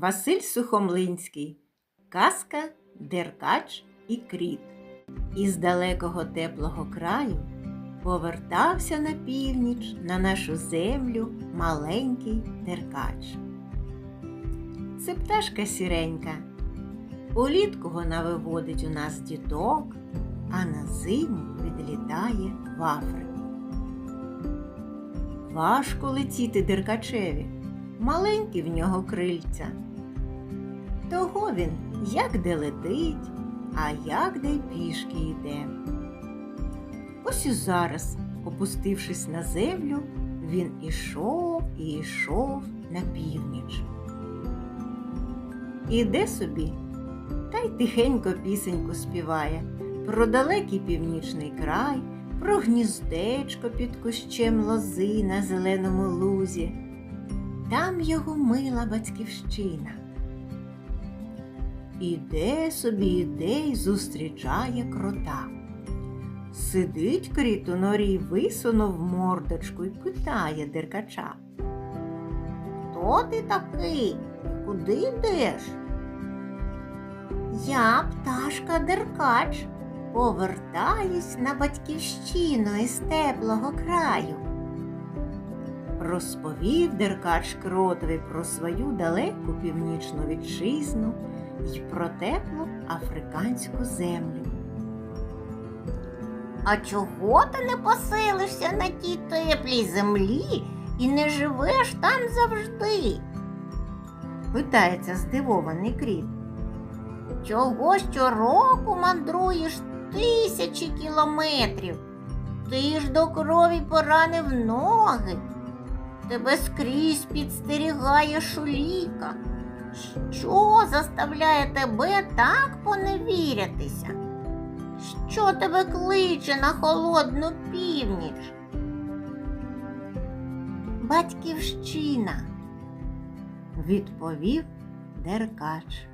Василь Сухомлинський. Казка Деркач і Кріт. Із далекого теплого краю повертався на північ на нашу землю маленький деркач. Це пташка сіренька. Улітку вона виводить у нас діток, а на зиму відлітає в Африку. Важко летіти деркачеві, маленькі в нього крильця. Того він як де летить, а як де й пішки йде. Ось і зараз, опустившись на землю, він ішов і ішов на північ. Іде собі, та й тихенько пісеньку співає про далекий північний край, про гніздечко під кущем лози на зеленому лузі. Там його мила батьківщина. Іде собі, іде й зустрічає крота. Сидить кріт у норі, висунув мордочку і питає деркача. Хто ти такий? Куди йдеш? Я пташка деркач, повертаюсь на батьківщину із теплого краю. Розповів деркач кротові про свою далеку північну вітчизну й про теплу африканську землю. А чого ти не поселишся на тій теплій землі і не живеш там завжди? питається здивований кріт. Чого щороку мандруєш тисячі кілометрів? Ти ж до крові поранив ноги. Тебе скрізь підстерігає шуліка. Що заставляє тебе так поневірятися? Що тебе кличе на холодну північ? Батьківщина, відповів деркач.